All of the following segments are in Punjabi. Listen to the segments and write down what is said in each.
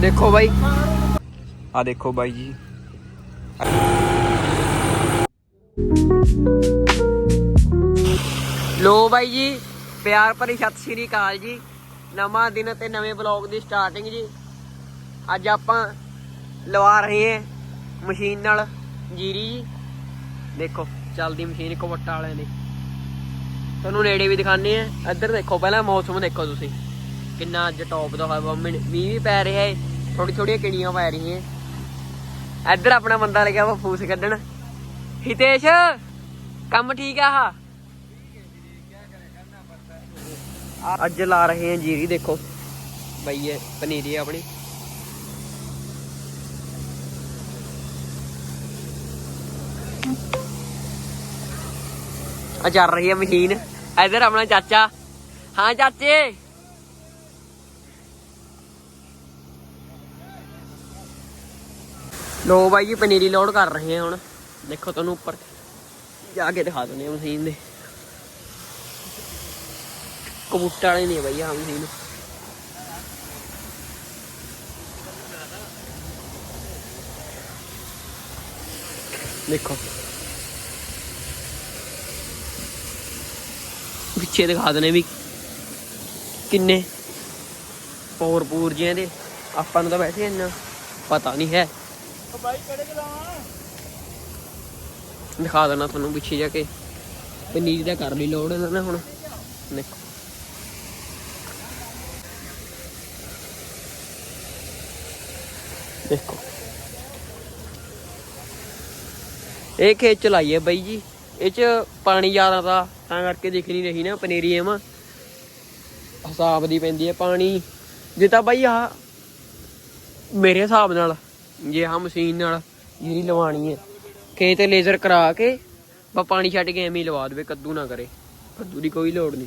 ਦੇਖੋ ਬਾਈ। ਆ ਦੇਖੋ ਬਾਈ ਜੀ। ਲੋ ਬਾਈ ਜੀ ਪਿਆਰ ਭਰੀ ਸਤਿ ਸ਼੍ਰੀ ਅਕਾਲ ਜੀ। ਨਵਾਂ ਦਿਨ ਤੇ ਨਵੇਂ ਬਲੌਗ ਦੀ ਸਟਾਰਟਿੰਗ ਜੀ। ਅੱਜ ਆਪਾਂ ਲਵਾ ਰਹੇ ਹਾਂ ਮਸ਼ੀਨ ਨਾਲ ਜੀਰੀ ਜੀ। ਦੇਖੋ ਚੱਲਦੀ ਮਸ਼ੀਨ ਕਵੱਟਾ ਵਾਲਿਆਂ ਦੀ। ਤੁਹਾਨੂੰ ਨੇੜੇ ਵੀ ਦਿਖਾਣੇ ਆ ਇੱਧਰ ਦੇਖੋ ਪਹਿਲਾਂ ਮੌਸਮ ਦੇਖੋ ਤੁਸੀਂ। ਕਿੰਨਾ ਅੱਜ ਟੌਪ ਦਾ ਹੋਇਆ ਮੀਂਹ ਵੀ ਪੈ ਰਿਹਾ ਏ ਥੋੜੀ ਥੋੜੀਆਂ ਕਿਣੀਆਂ ਪੈ ਰਹੀਆਂ ਇੱਧਰ ਆਪਣਾ ਬੰਦਾ ਲੱਗਿਆ ਵਾ ਫੂਸ ਕੱਢਣ। ਹਿਤੇਸ਼, ਕੰਮ ਠੀਕ ਆ ਆਹ? ਅੱਜ ਲਾ ਰਹੇ ਹਾਂ ਜੀਰੀ, ਦੇਖੋ। ਬਈ ਇਹ ਪਨੀਰੀ ਆਪਣੀ। ਆ ਚੱਲ ਰਹੀ ਹੈ ਮਸ਼ੀਨ। ਇਧਰ ਆਪਣਾ ਚਾਚਾ। ਹਾਂ ਚਾਚੇ। ਲੋ ਬਾਈ ਜੀ, ਪਨੀਰੀ ਲੋਡ ਕਰ ਰਹੇ ਹਾਂ ਹੁਣ। ਦੇਖੋ ਤੁਹਾਨੂੰ ਉੱਪਰ ਜਾ ਕੇ ਦਿਖਾ ਦਿੰਦੇ ਹਾਂ ਮਸ਼ੀਨ ਦੇ। ਕਬੂਟਰ ਵਾਲੇ ਨਹੀਂ ਬਾਈ ਆ ਮਸ਼ੀਨ। ਦੇਖੋ। ਪਿੱਛੇ ਦਿਖਾ ਦਨੇ ਵੀ ਕਿੰਨੇ ਪੌਰ ਪੂਰ ਜਿਆਂ ਦੇ ਆਪਾਂ ਨੂੰ ਤਾਂ ਵੈਸੇ ਇੰਨਾ ਪਤਾ ਨਹੀਂ ਹੈ। ਦਿਖਾ ਦੇਣਾ ਤੁਹਾਨੂੰ ਪਿੱਛੇ ਜਾ ਕੇ। ਪਨੀਰ ਦਾ ਕਰ ਲਈ ਲੋੜ ਇਹਨਾਂ ਨੇ ਹੁਣ। ਦੇਖੋ। ਦੇਖੋ। ਇਹ ਖੇਤ ਚਲਾਈ ਹੈ ਬਾਈ ਜੀ। ਇਹ ਚ ਪਾਣੀ ਜ਼ਿਆਦਾ ਤਾਂ ਤਾਂ ਕਰਕੇ ਦਿਖ ਨਹੀਂ ਰਹੀ ਨਾ, ਪਨੀਰੀ ਐਵਾਂ। ਹਿਸਾਬ ਦੀ ਪੈਂਦੀ ਹੈ ਪਾਣੀ। ਜੇ ਤਾਂ ਬਾਈ ਆ ਮੇਰੇ ਹਿਸਾਬ ਨਾਲ ਜੇ ਆ ਮਸ਼ੀਨ ਨਾਲ ਜੀਰੀ ਲਵਾਣੀ ਹੈ ਖੇਤ ਲੇਜ਼ਰ ਕਰਾ ਕੇ ਬਾ ਪਾਣੀ ਛੱਡ ਕੇ ਐਵੇਂ ਹੀ ਲਵਾ ਦੇਵੇ, ਕੱਦੂ ਨਾ ਕਰੇ। ਕੱਦੂ ਦੀ ਕੋਈ ਲੋੜ ਨਹੀਂ।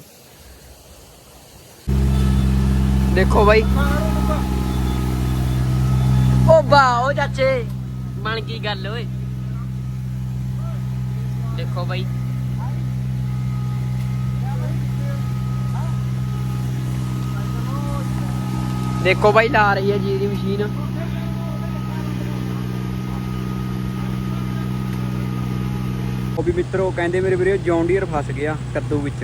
ਦੇਖੋ ਬਾਈ। ਓ ਵਾਹ, ਓ ਚਾਚੇ। ਬਣ ਗਈ ਗੱਲ, ਓਏ। ਦੇਖੋ ਬਾਈ। ਦੇਖੋ ਬਾਈ, ਲਾ ਰਹੀ ਹੈ ਜੀ ਦੀ ਮਸ਼ੀਨ। ਉਹ ਵੀ ਮਿੱਤਰੋ ਕਹਿੰਦੇ ਮੇਰੇ ਵੀਰੇ ਜੌਨ ਡੀਅਰ ਫਸ ਗਿਆ ਕੱਦੂ ਵਿੱਚ।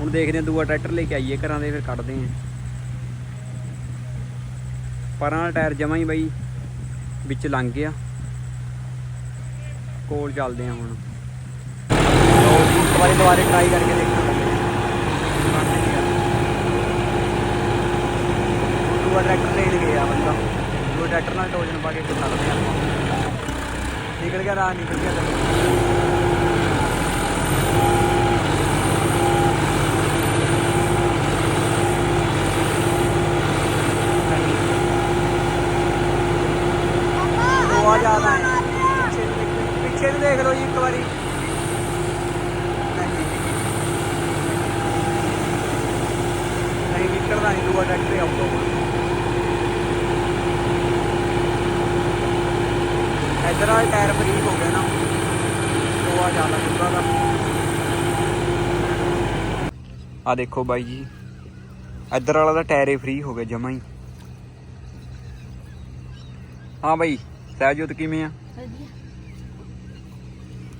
ਹੁਣ ਦੇਖਦੇ ਆ ਦੂਆ ਟਰੈਕਟਰ ਲੈ ਕੇ ਆਈਏ, ਘਰਾਂ ਦੇ ਫਿਰ ਕੱਢਦੇ ਹਾਂ। ਪਰਾਂ ਵਾਲਾ ਟਾਇਰ ਜਮਾ ਹੀ ਬਾਈ ਵਿੱਚ ਲੰਘ ਗਿਆ। ਕੋਲ ਚੱਲਦੇ ਆ ਹੁਣ। ਵਾਰੀ ਦੁਬਾਰੇ ਟਰਾਈ ਕਰਕੇ ਦੇਖਾਂਗੇ ਦੂਆ ਟਰੈਕਟਰ ਲੈਣ ਗਿਆ ਬੰਦਾ। ਦੂਆ ਟਰੈਕਟਰ ਨਾਲ ਟੋਜਨ ਪਾ ਕੇ ਇੱਥੇ ਕੱਢਦੇ ਨਿਕਲ ਗਿਆ, ਰਾਹ ਨਿਕਲ ਗਿਆ। ਬਹੁਤ ਜ਼ਿਆਦਾ ਹੈ। ਪਿੱਛੇ ਨੂੰ ਦੇਖ- ਪਿੱਛੇ ਨੂੰ ਦੇਖ ਲਓ ਜੀ ਇੱਕ ਵਾਰੀ। ਨਹੀਂ ਨਹੀਂ ਨਿਕਲਦਾ ਨਹੀਂ ਦੂਆ ਟਰੈਕਟਰ ਆਉਂਦਾ ਇਧਰ ਵਾਲਾ ਟਾਇਰ ਫਰੀਕ ਹੋ ਗਏ ਨਾ। ਉਹ ਆ ਜ਼ਿਆਦਾ ਦੂਰਾ ਆ ਦੇਖੋ ਬਾਈ ਜੀ। ਇਧਰ ਵਾਲਾ ਦਾ ਟਾਇਰ ਫਰੀ ਹੋ ਗਿਆ ਜਮਾ ਹੀ। ਹਾਂ ਬਾਈ ਸਹਿਜੋਤ ਕਿਵੇਂ ਆ?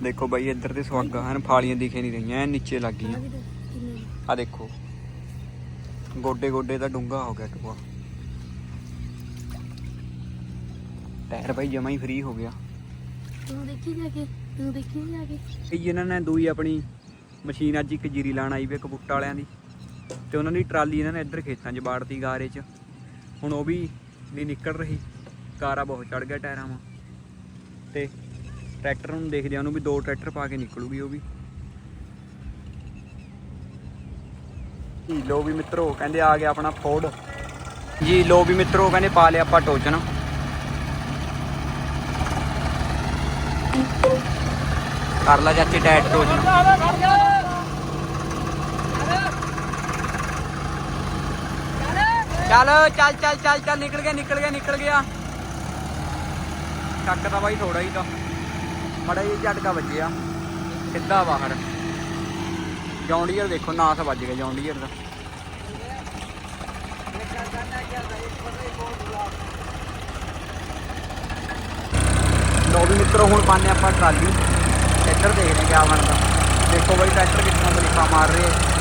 ਦੇਖੋ ਬਾਈ ਇੱਧਰ ਤੇ ਸਵਾਗਾ ਹਨ। ਫਾਲੀਆਂ ਦਿਖੇ ਨਹੀਂ ਰਹੀਆਂ ਐਨ ਨੀਚੇ ਲੱਗ ਗਈਆਂ। ਆ ਦੇਖੋ ਗੋਡੇ ਗੋਡੇ ਦਾ ਡੂੰਗਾ ਹੋ ਗਿਆ ਟੂਆ ਟਾਇਰ ਬਾਈ ਜਮਾ ਹੀ ਫਰੀ ਹੋ ਗਿਆ। ਤੂੰ ਦੇਖੀ ਜਾ ਕੇ ਤੂੰ ਦੇਖੀ ਜਾ ਕੇ? ਇਹ ਇਹਨਾਂ ਨੇ ਦੂਈ ਆਪਣੀ ਮਸ਼ੀਨ ਅੱਜ ਇੱਕ ਜੀਰੀ ਲਾਣ ਆਈ ਵੇ ਕਬੂਟਾ ਵਾਲਿਆਂ ਦੀ। ਤੇ ਉਹਨਾਂ ਦੀ ਟਰਾਲੀ ਇਹਨਾਂ ਨੇ ਇੱਧਰ ਖੇਤਾਂ 'ਚ ਬਾੜਤੀ ਗਾਰੇ 'ਚ। ਹੁਣ ਉਹ ਵੀ ਨਹੀਂ ਨਿਕਲ ਰਹੀ। ਕਾਰਾ ਬਹੁਤ ਚੜ ਗਿਆ ਟਾਇਰਾਂ 'ਮਾ ਤੇ ਟਰੈਕਟਰ ਨੂੰ ਦੇਖਦੇ ਆ ਉਹਨੂੰ ਵੀ ਦੋ ਟਰੈਕਟਰ ਪਾ ਕੇ ਨਿਕਲੂਗੀ ਉਹ ਵੀ। ਜੀ ਲੋ ਵੀ ਮਿੱਤਰੋ, ਕਹਿੰਦੇ ਆ ਗਿਆ ਆਪਣਾ ਫੋਰਡ ਜੀ ਲੋ ਵੀ ਮਿੱਤਰੋ, ਕਹਿੰਦੇ ਪਾ ਲਿਆ ਆਪਾਂ ਟੋਚਨ। ਕਰ ਲਾ ਚਾਚੇ, ਟਾਇਰ ਟੋਚਨ। ਚੱਲ ਚੱਲ ਚੱਲ ਚੱਲ ਚੱਲ, ਨਿਕਲ ਗਿਆ ਨਿਕਲ ਗਿਆ ਨਿਕਲ ਗਿਆ। ਕੱਕ ਤਾਂ ਬਾਈ ਥੋੜਾ ਹੀ ਤਾਂ। ਮੜਾ ਜੀ ਝਟਕਾ ਵੱਜਿਆ। ਸਿੱਧਾ ਬਾਹਰ। ਜੌਂਡੀਅਰ ਦੇਖੋ, ਨਾਸ ਵੱਜ ਗਿਆ ਜੌਂਡੀਅਰ ਦਾ। ਲੋ ਵੀ ਮਿੱਤਰੋ, ਹੁਣ ਪਾਣੇ ਆਪਾਂ ਟਰਾਲੀ। ਇੱਧਰ ਦੇਖਦੇ ਕਿਆ ਬਣਦਾ। ਦੇਖੋ ਬਾਈ, ਟਰੈਕਟਰ ਕਿੰਨਾ ਬਲੀਫਾ ਮਾਰ ਰਿਹਾ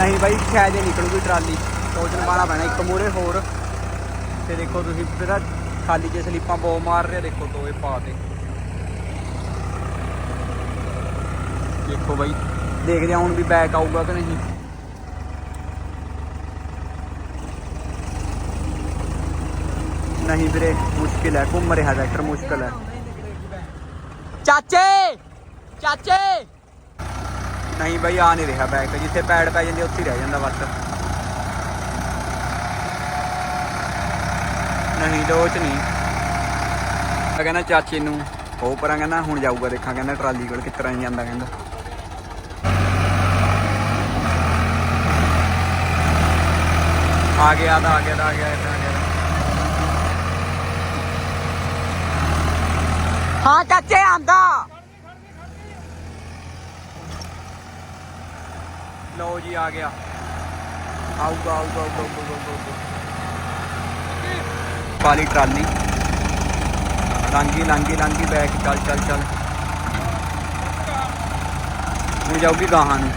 ਨਹੀਂ ਬਾਈ ਸ਼ਾਇਦ ਹੀ ਨਿਕਲੂਗੀ ਟਰਾਲੀ। ਸੋਚਣ ਪਾਣਾ ਪੈਣਾ ਇੱਕ ਮੂਰੇ ਹੋਰ। ਤੇ ਦੇਖੋ ਤੁਸੀਂ ਫਿਰ ਖਾਲੀ ਜੇ ਸਲੀਪਾਂ ਬੋ ਮਾਰ ਰਹੇ ਆ, ਦੇਖੋ ਦੋਏ ਪਾ ਦੇ ਦੇਖੋ ਬਾਈ ਦੇਖਦੇ ਹਾਂ ਹੁਣ ਵੀ ਬੈਕ ਆਊਗਾ ਕਿ ਨਹੀਂ। ਨਹੀਂ ਵੀਰੇ ਮੁਸ਼ਕਿਲ ਹੈ ਘੁੰਮ ਰਿਹਾ ਟਰੈਕਟਰ ਮੁਸ਼ਕਿਲ ਹੈ। ਚਾਚੇ! ਚਾਚੇ! ਨਹੀਂ ਬਾਈ ਆ ਨਹੀਂ ਰਿਹਾ ਬੈਕ ਜਿੱਥੇ ਪੈੜ ਪੈ ਜਾਂਦੇ ਉੱਥੇ ਰਹਿ ਜਾਂਦਾ ਬਸ ਨਹੀਂ ਲੋਚ ਨਹੀਂ। ਮੈਂ ਕਹਿੰਦਾ ਚਾਚੇ ਨੂੰ, ਉਹ ਪਰਾਂ ਕਹਿੰਦਾ ਹੁਣ ਜਾਊਗਾ ਦੇਖਾਂ, ਕਹਿੰਦਾ ਟਰਾਲੀ ਕੋਲ ਕਿਸ ਤਰ੍ਹਾਂ ਜਾਂਦਾ ਕਹਿੰਦਾ। ਆ ਗਿਆ ਤਾਂ ਆ ਗਿਆ ਤਾਂ ਆ ਗਿਆ ਤਾਂ ਆ ਗਿਆ। ਹਾਂ ਚਾਚੇ, ਆਂਦਾ। ਲਓ ਜੀ ਆ ਗਿਆ ਆਊਗਾ ਆਊਗਾ ਆਊਗਾ ਆਊਗਾ ਆਊਗਾ, ਆਊਗਾ ਕਾਲੀ ਟਰਾਲੀ ਲਾਂਗੀ ਲਾਂਗੀ ਲਾਂਗੀ ਬੈਕ ਚੱਲ ਚੱਲ ਚੱਲ ਹੁਣ ਜਾਊਗੀ ਗਾਹਾਂ ਨੂੰ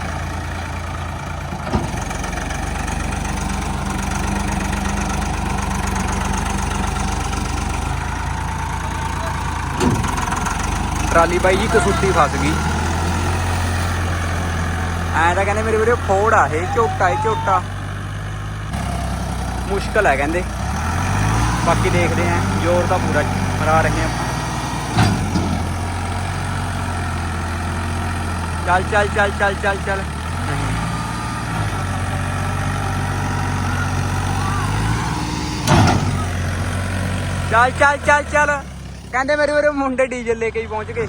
ਟਰਾਲੀ ਬਾਈ ਜੀ ਕਸੁੱਤੀ ਫਸ ਗਈ ਐਂ ਤਾਂ ਕਹਿੰਦੇ ਮੇਰੇ ਵੀਰੇ ਫੋੜ ਆ ਇਹ ਝੋਟਾ ਇਹ ਝੋਟਾ ਮੁਸ਼ਕਲ ਹੈ ਕਹਿੰਦੇ। ਬਾਕੀ ਦੇਖਦੇ ਆਂ, ਜ਼ੋਰ ਤਾਂ ਪੂਰਾ ਮਰਾ ਰਹੇ ਆਂ ਚੱਲ ਚੱਲ ਚੱਲ ਚੱਲ ਚੱਲ ਚੱਲ। ਨਹੀਂ। ਚੱਲ ਚੱਲ ਚੱਲ ਚੱਲ। ਕਹਿੰਦੇ ਮੇਰੇ ਵੀਰੇ ਮੁੰਡੇ ਡੀਜ਼ਲ ਲੈ ਕੇ ਹੀ ਪਹੁੰਚ ਗਏ।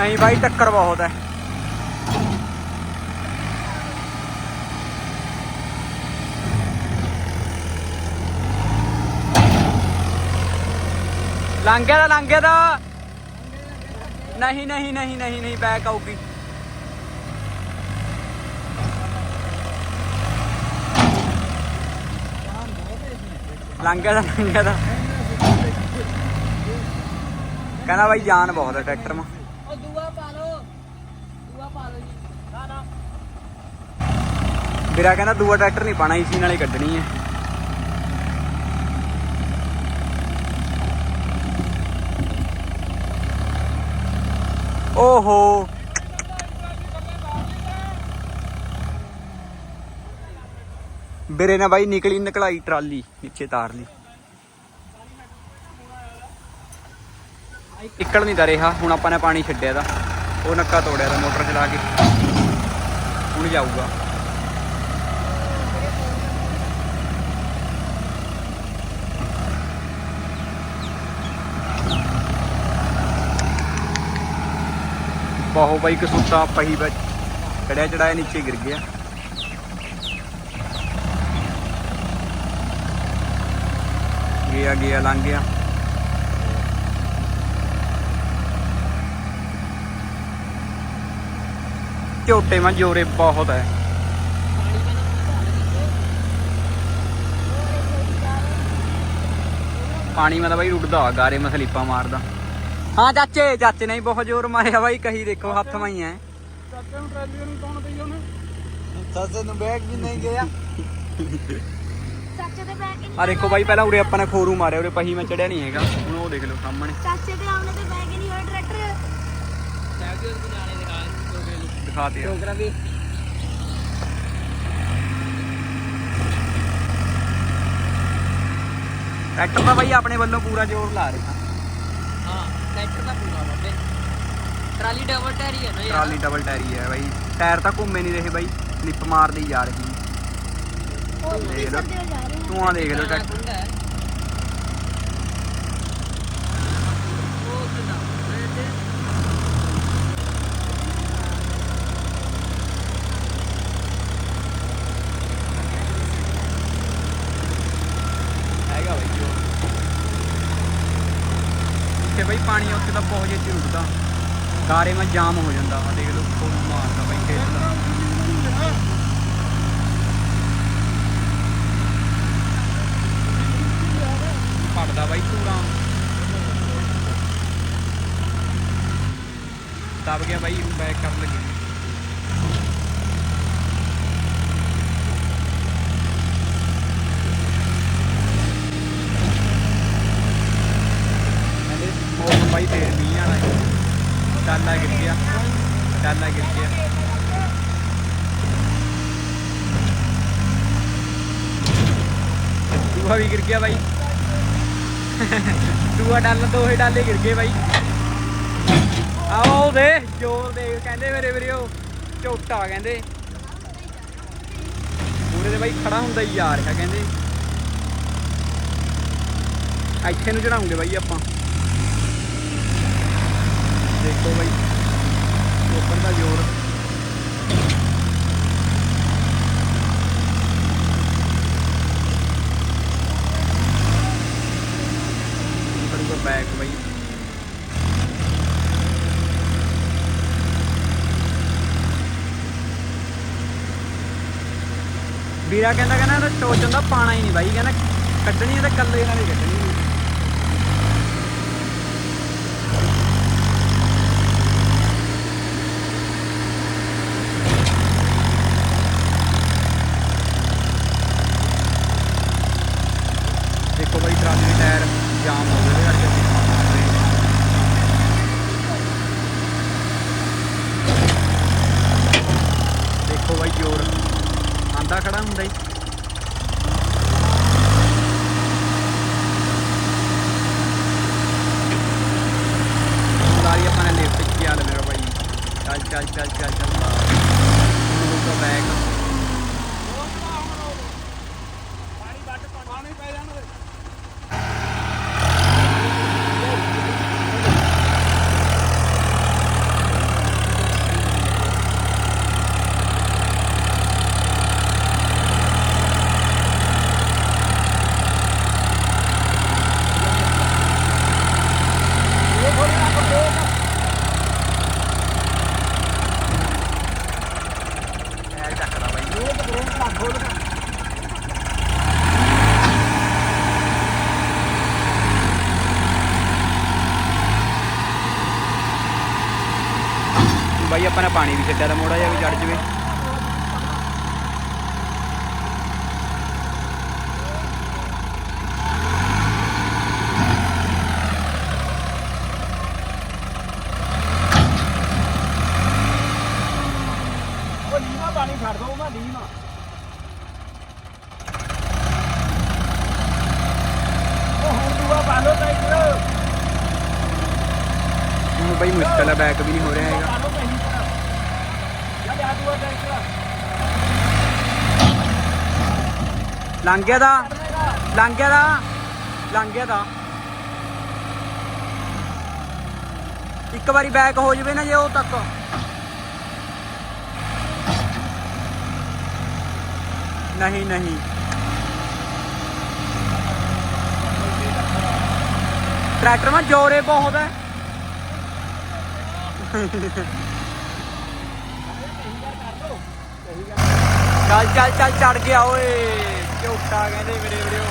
ਨਹੀਂ ਬਾਈ, ਟੱਕਰ ਬਹੁਤ ਹੈ। ਲੰਘ ਦਾ ਲੰਘ ਦਾ। ਨਹੀਂ ਨਹੀਂ ਨਹੀਂ ਨਹੀਂ ਨਹੀਂ ਬੈਕ ਆਊਗੀ। ਲੰਘ ਦਾ ਲੰਘਿਆ ਦਾ। ਕਹਿੰਦਾ ਬਾਈ, ਜਾਨ ਬਹੁਤ ਹੈ ਟਰੈਕਟਰ ਮਾ ਉਹ ਦੂਆ ਪਾ ਲਓ ਦੂਆ ਪਾ ਲਓ ਜੀ ਨਾ ਨਾ ਮੇਰਾ ਕਹਿੰਦਾ ਦੂਆ ਟਰੈਕਟਰ ਨਹੀਂ ਪਾਣਾ ਇਸੀ ਨਾਲ ਹੀ ਕੱਢਣੀ ਹੈ। ਓਹੋ। ਵੀਰੇ ਨੇ ਬਾਈ ਨਿਕਲੀ ਨਿਕਲਾਈ ਟਰਾਲੀ, ਨੀਚੇ ਤਾਰ ਲਈ। ਨਿਕਲ ਨਹੀਂ ਦਾ ਰਿਹਾ, ਹੁਣ ਆਪਾਂ ਨੇ ਪਾਣੀ ਛੱਡਿਆ ਦਾ ਉਹ ਨੱਕਾ ਤੋੜਿਆ ਦਾ ਮੋਟਰ ਚਲਾ ਕੇ। ਹੁਣ ਜਾਊਗਾ। ਬਹੁ ਬਾਈ ਕਸੂਤਾ ਪਹੀ ਵਿੱਚ ਚੜਿਆ ਚੜਾਇਆ ਨੀਚੇ ਗਿਰ ਗਿਆ। ਗਿਆ ਗਿਆ ਲੰਘ ਗਿਆ। ਝੋਟੇ ਮਾ ਜੋਰੇ ਬਹੁਤ ਹੈ ਪਾਣੀ ਮੈਂ ਤਾਂ ਬਾਈ ਰੁੜਦਾ ਗਾਰੇ ਮੈਂ ਸਲੀਪਾਂ ਮਾਰਦਾ। ਹਾਂ ਚਾਚੇ ਚਾਚੇ ਨੇ ਵੀ ਬਹੁਤ ਜ਼ੋਰ ਮਾਰਿਆ ਬਾਈ ਕਹੀ ਦੇਖੋ ਹੱਥ ਮਾਈ ਐ। ਸੱਸੇ ਨੂੰ ਬੈਗ ਵੀ ਨਹੀਂ ਗਿਆ। ਚਾਚੇ ਦੇ ਬੈਗ ਹੀ ਆ ਦੇਖੋ ਬਾਈ ਪਹਿਲਾਂ ਉਰੇ ਆਪਾਂ ਨੇ ਖੋਰੂ ਮਾਰਿਆ ਉਰੇ ਪਹੀ ਮੈਂ ਚੜਿਆ ਨਹੀਂ ਹੈਗਾ। ਹੁਣ ਉਹ ਦੇਖ ਲਓ ਸਾਹਮਣੇ। ਚਾਚੇ ਦੇ ਆਉਣੇ ਤੇ ਬੈਗ ਨਹੀਂ ਹੋਇਆ ਟਰੈਕਟਰ। ਬੈਗ ਉਹਦੇ ਨਾਲੇ ਦਿਖਾ ਦਿਖਾ ਦੇ। ਟੋਕਰਾ ਵੀ ਟਰੈਕਟਰ ਤਾਂ ਬਾਈ ਆਪਣੇ ਵੱਲੋਂ ਪੂਰਾ ਜ਼ੋਰ ਲਾ ਰਿਹਾ। ਟਰੈਕਟਰ ਦਾ ਪੂਰਾ ਬਾਬੇ ਟਰਾਲੀ ਡਬਲ ਟਾਇਰ ਹੀ ਹੈ ਨਾ ਯਾਰ। ਟਰਾਲੀ ਡਬਲ ਟਾਇਰੀ ਹੈ ਬਾਈ। ਟਾਇਰ ਤਾਂ ਘੁੰਮੇ ਨਹੀਂ ਰਹੇ ਬਾਈ। ਲਿਪ ਮਾਰਦੀ ਜਾ ਰਹੀ ਧੂਆਂ ਦੇਖ ਲਓ ਟਰੈਕਟਰ। ਪਾਣੀ ਉੱਥੇ ਤਾਂ ਪਹੁੰਚ ਜੇ ਝੁਰਕਦਾ ਗਾਰੇ ਮੈਂ ਜਾਮ ਹੋ ਜਾਂਦਾ ਆ ਦੇਖ ਲਓ ਫੋਨ ਮਾਰਦਾ ਬਈ ਖੇਤ ਪੜਦਾ ਬਾਈ ਧੂੜਾ। ਦਬ ਗਿਆ ਬਾਈ ਬੈਕ ਕਰਨ ਲੱਗੇ। ਬਾਈ ਫੇਰ ਮੀਂਹ ਆਣਾ ਡਾਲਾ ਗਿਰ ਗਿਆ। ਡਾਲਾ ਗਿਰ ਗਿਆ। ਦੂਆ ਵੀ ਗਿਰ ਗਿਆ ਬਾਈ। ਦੂਆ ਡਾਲਾ, ਦੋਹੇ ਡਾਲੇ ਗਿਰ ਗਏ ਬਾਈ। ਆਓ ਦੇ ਜੋਰ ਦੇ, ਕਹਿੰਦੇ ਮੇਰੇ ਵੀਰੋ, ਝੋਟਾ ਕਹਿੰਦੇ। ਪੂਰੇ ਦੇ ਬਾਈ ਖੜਾ ਹੁੰਦਾ ਹੀ ਯਾਰ ਰਿਹਾ ਕਹਿੰਦੇ। ਇੱਥੇ ਨੂੰ ਚੜਾਉਂਗੇ ਬਾਈ ਆਪਾਂ। ਦੇਖੋ ਬਾਈ। ਉੱਪਰ ਦਾ ਜ਼ੋਰ। ਬੈਕ ਬਾਈ। ਵੀਰਾ ਕਹਿੰਦਾ ਕਹਿੰਦਾ ਇਹਦਾ ਟੋਚਨ ਦਾ ਪਾਣਾ ਹੀ ਨਹੀਂ ਬਾਈ। ਕਹਿੰਦਾ ਕੱਢਣੀ ਹੈ ਕੱਲੇ ਨਾਲ ਹੀ ਕੱਢਣੀ ਹੈ ਦੇਖੋ ਬਾਈ ਟਰਾਲੀ ਦੇ ਟਾਇਰ ਜਾਮ ਹੋ ਗਏ ਉਹਦੇ ਕਰਕੇ ਅਸੀਂ ਖਾਣ ਲੱਗ ਰਹੇ ਹਾਂ। ਦੇਖੋ ਬਾਈ ਜੋਰ ਆਂਦਾ ਖੜਾ ਹੁੰਦਾ ਹੀ ਸਾਰੀ ਆਪਾਂ ਨੇ ਲਿਫਟ ਕੀ ਹਾਲ ਮੇਰਾ ਬਾਈ ਚੱਲ ਚੱਲ ਚੱਲ ਚੱਲ ਚੱਲ ਹੁਣ ਤੋਂ ਬੈਕ ਬਾਈ ਪਾਣੀ ਵੀ ਛੱਡਿਆ ਤਾਂ ਮੋੜਾ ਜਿਹਾ ਵੀ ਚੜ ਜਵੇ ਉਹ ਨੀਮਾ ਪਾਣੀ ਛੱਡ ਦੋ ਮੈਂ ਨੀਮਾ ਉਹ ਹੁਣ ਦੂਆ ਪਾ ਲੋ ਟਰੈਕਟਰ ਹੁਣ ਬਾਈ ਮੁਸ਼ਕਲ ਹੈ ਬੈਕ ਵੀ ਨਹੀਂ ਹੋ ਰਿਹਾ ਹੈਗਾ ਪਾ ਲੋ ਕਹੀਂ ਪਰ ਯਾ ਦੂਆ ਟਰੈਕਟਰ ਲੰਘ ਗਿਆ ਦਾ ਲੰਘ ਗਿਆ ਦਾ ਲੰਘ ਗਿਆ ਦਾ ਇੱਕ ਵਾਰੀ ਬੈਕ ਹੋ ਜਵੇ ਨਾ ਜੇ ਉਹ ਤੱਕ ਨਹੀਂ ਨਹੀਂ ਟਰੈਕਟਰ ਮਾ ਜੋਰੇ ਬਹੁਤ ਹੈ ਚੱਲ ਚੱਲ ਚੱਲ ਚੜ ਗਿਆ ਓਏ ਝੋਟਾ ਕਹਿੰਦੇ ਮੇਰੇ ਵੀਡੀਓ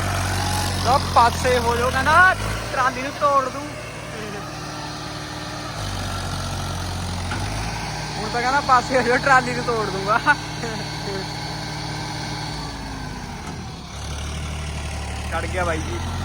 ਸਭ ਪਾਸੇ ਹੋ ਜਾਓ ਕਹਿੰਦਾ ਟਰਾਲੀ ਨੂੰ ਤੋੜ ਦੂੰ। ਹੁਣ ਤਾਂ ਕਹਿੰਦਾ ਪਾਸੇ ਹੋ ਜਾਓ, ਟਰਾਲੀ ਨੂੰ ਤੋੜ ਦੂੰਗਾ। ਚੜ ਗਿਆ ਬਾਈ ਜੀ।